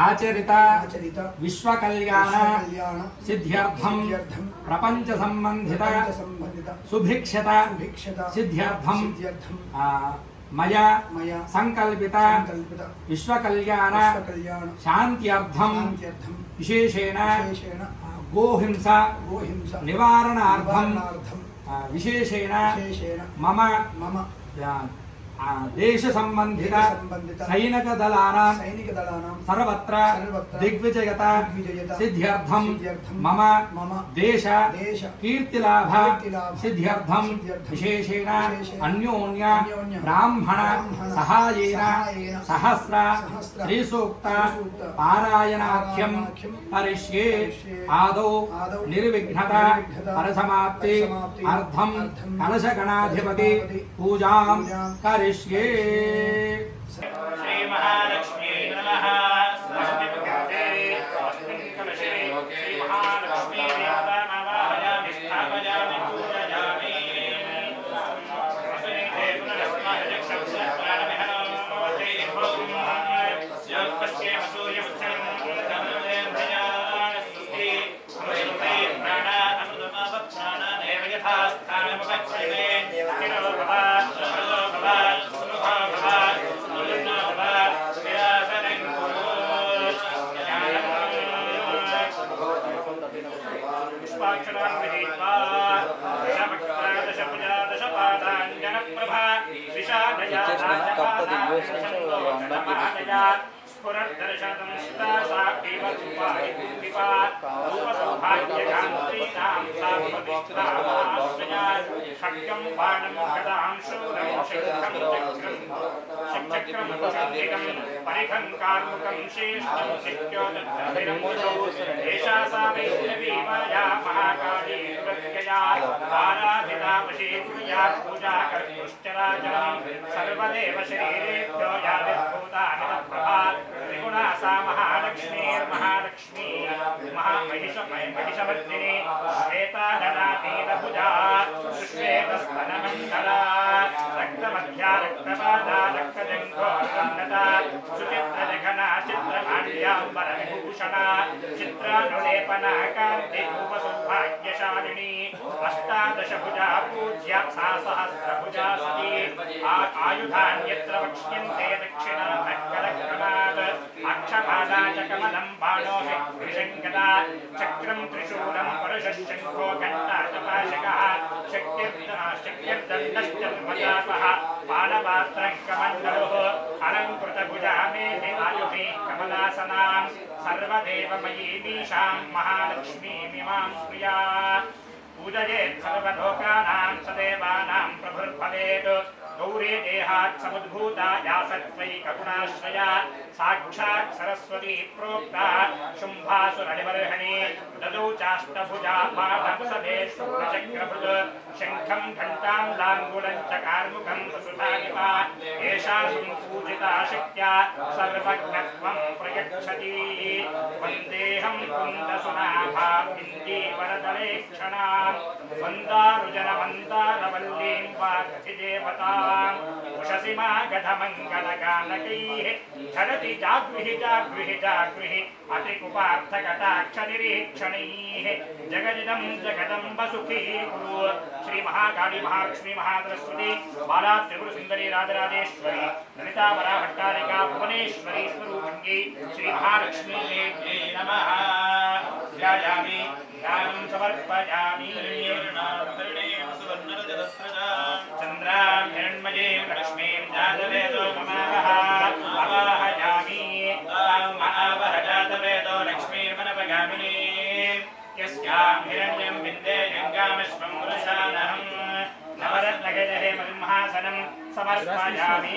आचरिता विश्व कल्याण सिद्ध्यर्थम प्रपंच संबंधित सुभिक्षता। सिद्ध्यर्थम मया। संकल्पिता। विश्व कल्याण शांत्यर्थम विशेषेण। गोहिंसा। निवारणार्थम विशेषेण। मम। मम। देश संबंधित सैनिक दलाना सैनिक दलाना सर्वत्र दिग्विजयता सिद्ध्यर्थम मम मम देश देश कीर्ति लाभ सिद्ध्यर्थम विशेषेण अन्योन्य ब्राह्मण सहायेन सहस्र श्रीसूक्त पारायणाख्यम करिष्ये आदो निर्विघ्नता परसमाप्ति अर्धम कलशगणाधिपति पूजा करि మహేష్యే శ్రీ మహాలక్ష్మీ నమః. पुष्पाक्षरान् गृहीत्वा दशवक्त्रा दशभुजा दशपादाञ्जनप्रभा विषादया खड्गं बाणं गदां शूलं शङ्खं चक्रं चक्रं चण्डिकं परिखं कार्मुकं श्रेष्ठं नित्योदत्तभिरं एषा सा वैष्णवी माया महाकाली दुर्गया आराधिता वशी पूजा कर्तुश्चराचरं सर्वदेव शरीरेभ्यो haven't been దివ్యాంబరవిభూషణా చిత్రానులేపనాకాంతి రూపసౌభాగ్యశాలిని అష్టాదశభుజా పూజ్య సా సహస్రభుజా సతి ఆయుధాన్యత్ర వక్ష్యంతే దక్షిణాధ కలక్రమాత్ అక్షపాదా చ కమలం బాణోషి చక్రం త్రిశూలం పరుషశంఖో ఘంటా शक्यर्दण्डश्चर्मजापः पाणपात्रं कमण्डलुः अलङ्कृतभुजा मेधि आयुधे कमलासनां सर्वदेवमयीमीशां महालक्ष्मीमिमां प्रिया पूजयेत् सर्वलोकानां सदेवानां प्रभुर्भवेत् गौरी देहात् या सत्त्वैकगुणाश्रया साक्षात् सरस्वती प्रोक्ता शुम्भासुरनिबर्हणि ददौ चाष्टभुजा पाठं सदेशूलचक्रभृत् शङ्खं घण्टां लाङ्गुलं च कार्मुकं वसुधानिपा एषा सम्पूजिता शक्त्या सर्वज्ञत्वं प्रयच्छति। मा गधमङ्गलगानकैः झरति जागृहि जागृहि जागृहि अतिकुपार्थकटाक्षनिरीक्षणैः जगदिदं जगदम्ब सुखी कुरु श्रीमहाकाली महालक्ष्मी महासरस्वती बाला त्रिपुरसुन्दरी राजराजेश्वरी ललिता वराभट्टारिका भुवनेश्वरी स्वरूपिण्यै श्रीमहालक्ष्मी नमः ध्यायामि ध्यानं समर्पयामि चन्द्रां हिरण्मयीं लक्ष्मीं जातवेदो अवाहयामि। तां जातवेदो लक्ष्मीर्मनपगामिनी यस्यां हिरण्यं विन्देयङ्गामश्वं वृषानहं नवरत्नगजहे सिंहासनं समर्पयामि।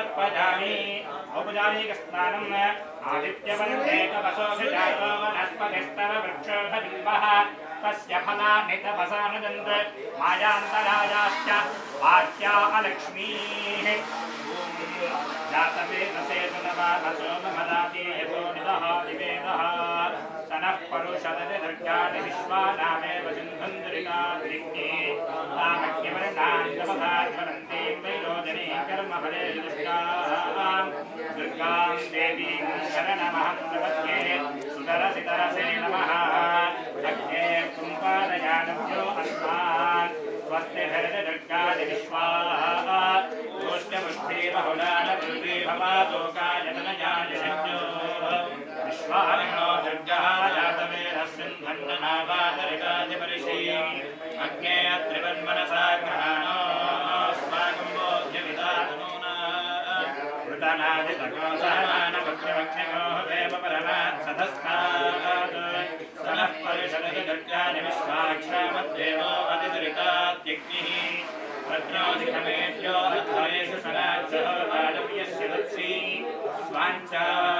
समर्पयामि। औपचारिकस्नानम् आदित्यवर्णे तपसोऽभिजातो वनस्पतिस्तव वृक्षोऽभिबिम्बः तस्य फलानि तपसा नदन्त मायान्तरायाश्च वाक्या अलक्ष्मीः सनः परुषदजदर्गानि विश्वानामेव सिन्धुन्दरिकाद्रिक्ते तामज्ञवर्णान् तपसाज्वलन्तीं वैरोजनीं कर्मफले दुष्टां। दुर्गां देवीं शरणमहं प्रपद्ये सुतरसि तरसे नमः। अग्ने कुम्पादयानभ्यो अस्मान् स्वस्ति भरदुर्गादि विश्वाः गोष्ठमुष्टे बहुलानवृद्धि जातवेदस्सिन्धन्ननावातरिकाधिपरिषी अग्ने त्रिवन्मनसा ग्रहाणो अस्माकं बोध्यविदातनूना वृतनादितकोसहमानपक्षमक्षयोः देव परमात् सधस्तात् सनः परिषदति दुर्गानि विश्वाक्षामद्देवो अतिदुरितात्यग्निः भद्रोऽधिकमेभ्यो अध्वरेषु सनात्सह आलव्यस्य वत्सि स्वाञ्चाग्ने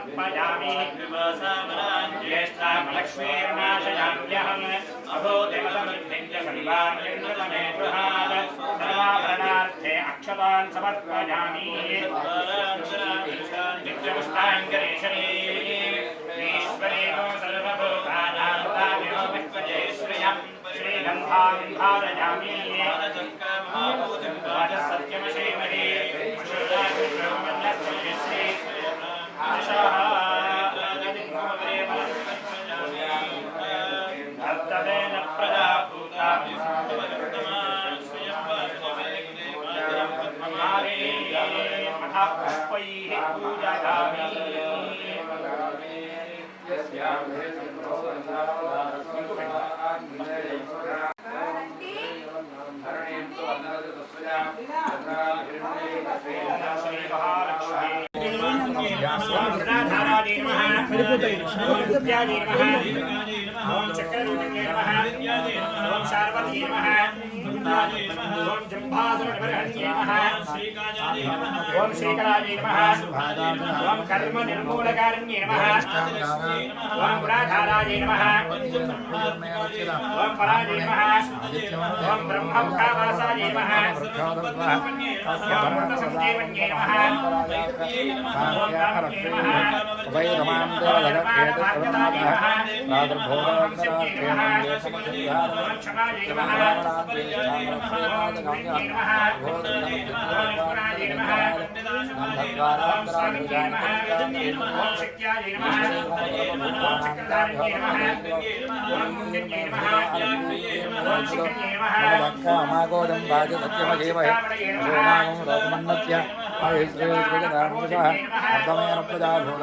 समर्पयामि ज्येष्ठामलक्ष्मीर्नाशयाम्यहम् अभूतिमसमृद्धिं च सन्वामिर्नतमे गृहात् सर्वाभरणार्थे अक्षतान् समर्पयामि। नित्यपुष्टाङ्गरेशने ईश्वरेणो सर्वभूतानां तामिनो श्रीगन्धां धारयामि सत्यमशेमहे ఓం శ్రీకరాణి నమ ఓం కర్మ నిర్మూలకారణ్యే నమ ఓం గుణాధారాయ నమ ఓం పరాజయ నమ నమ ఓం మృతసంజీవన్యే నమ ఓం రామ్యే నమ మాగోదం రాజ సత్యమేమహే రోమాగం రోమన్నత్య అభిశ్రేయ అర్థమైన ప్రజాభూత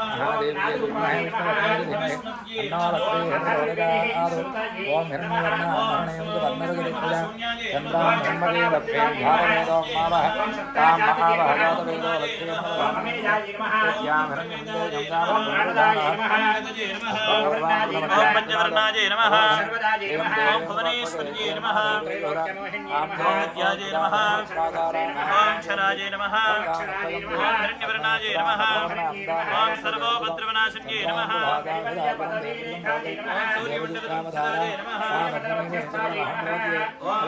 ஓம் பஞ்சவர்ணாஜே நம ஓம் புவனேஸ்வரியே நம ஓம் ஜோத்யாஜே நம ஓம் ஷராஜே நம ஓம் ஹரண்யவர்ணாஜே நம ஓம் சர்வ భర్గవో భద్రవనాశన్యే నమః. సూర్యమండలం నమః. ఓం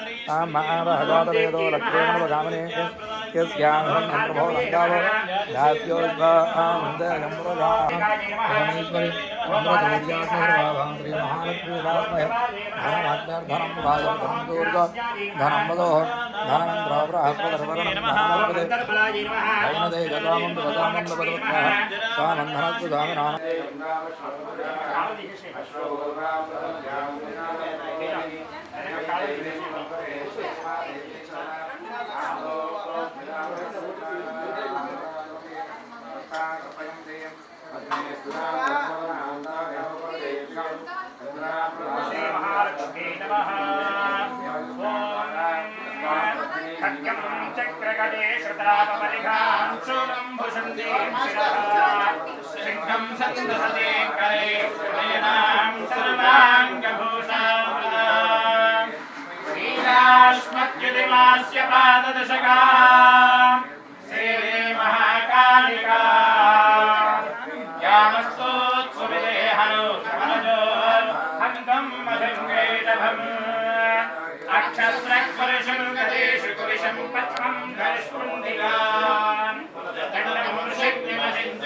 तां महाभगवतवेदो लक्ष्मेण वदामने यस्याहं प्रभो लङ्कावो धात्योद्भान्दयम्रदामहालक्ष्मीरात्मयत्मर्धनं भाजधनं दुर्ग धनं वदोः धनन्द्रावराहपदर्वदे गतामं गतामं भगवत्मः स्वामन्धनस्तु गामिनाम Thank you. వదో ధనమింద్ర బృహస్పతిర్వరుణం ధనమోపదే అంతర్బలాజై श्मक्यदिमास्य पाददशका सेवे महाकालिका। यामस्तोत्सुमिले गतेषु कुलिशम् पद्मम् धनुष्कुण्डिकाम्। दण्डमुषग्निमसिञ्च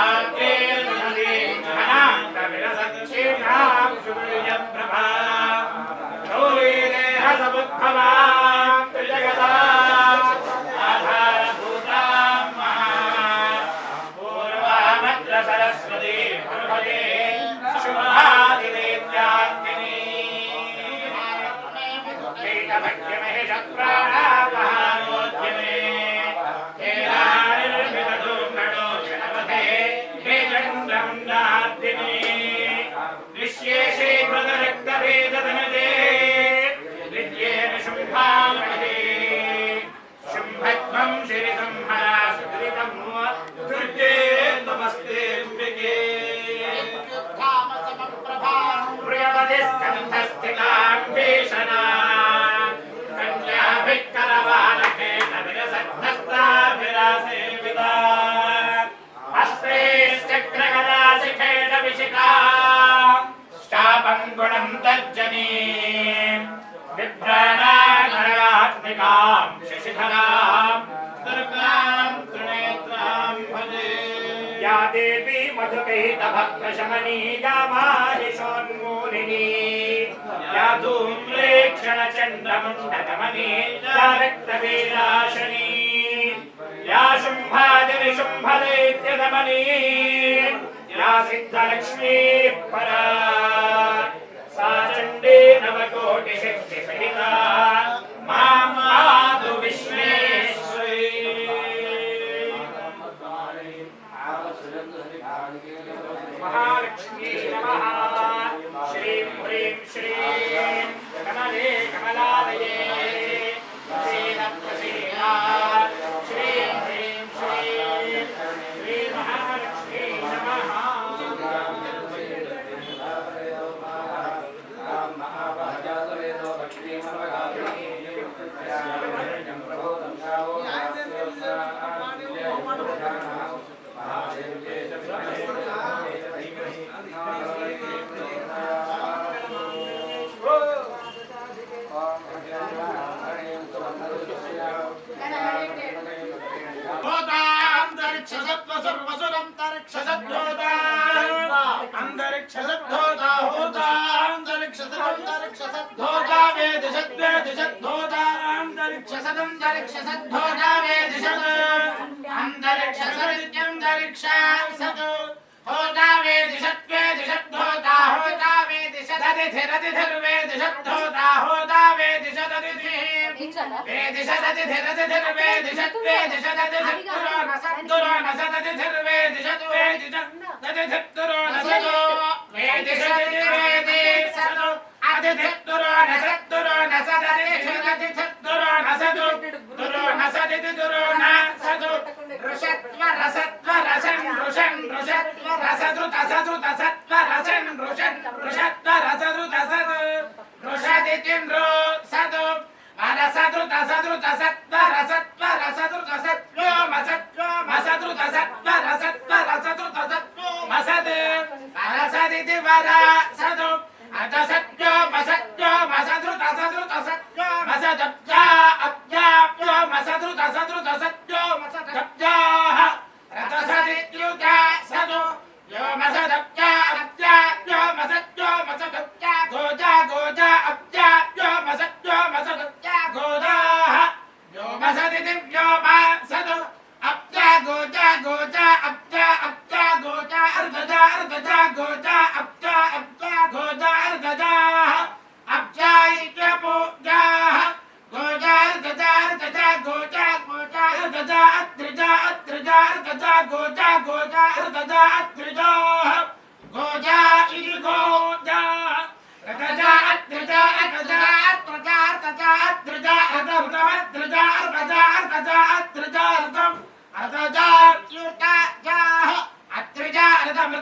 देवी मधुकैतभक्तशमनी या माहिषोन्मूलिनी या धूम्रेक्षणचण्डमुण्डकमनी या रक्तवीराशनी या शुम्भादिविशुम्भदैत्यदमनी या सिद्धलक्ष्मीः परा सा चण्डी नवकोटिशक्तिसहिता माँ मातु विश्वेश्वरी अंतरिक्षसद्धोता होता अंतरिक्षसद्धोता वे दिशद्वे दिशद्धोता अंतरिक्षसदंतरिक्षसद्धोता वे दिशद अंतरिक्षसदित्यंतरिक्षासद होता वे दिशद्वे दिशद्धोता होता दिशदतिथि रतिथिर् वेदिशद्धो दाहोदा वेदिशदतिथिः वेदिशदतिथिरतिथिर् वेदिशत् वेदिशदतिथिर्दुरो न सद्दुरो न सदतिथिर् वेदिशत् वेदिशदतिथिर्दुरो न सदो वेदिशदति वेदि सदो अतिथिर्दुरो न सद्दुरो न सदतिथिरतिथिर्दुरो न सदो दुरो न सदिति दुरो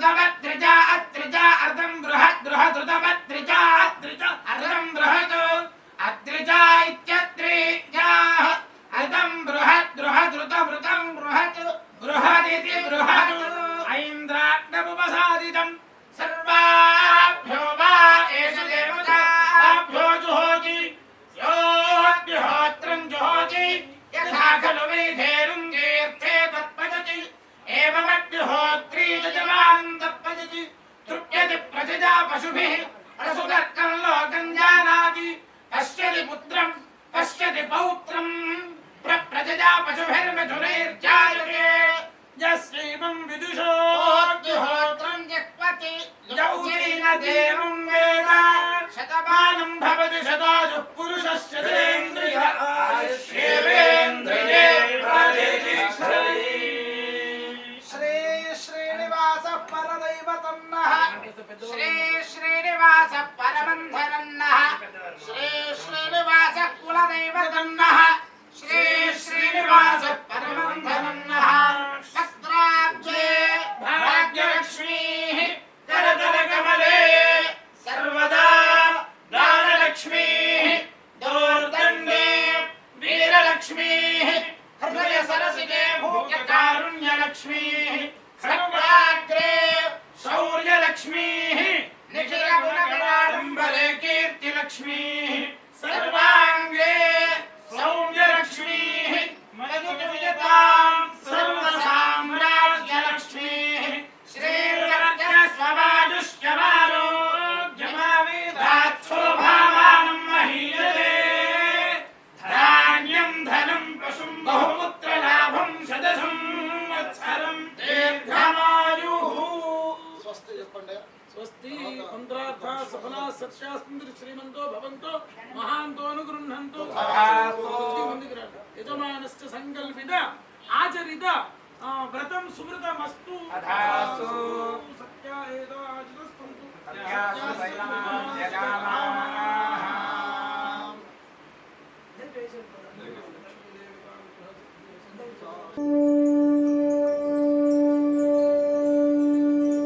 যাবেন Obrigado. ఆచరిత వ్రతం సుమృతమస్తు. సత్య ఏదో ఆచరిస్తు.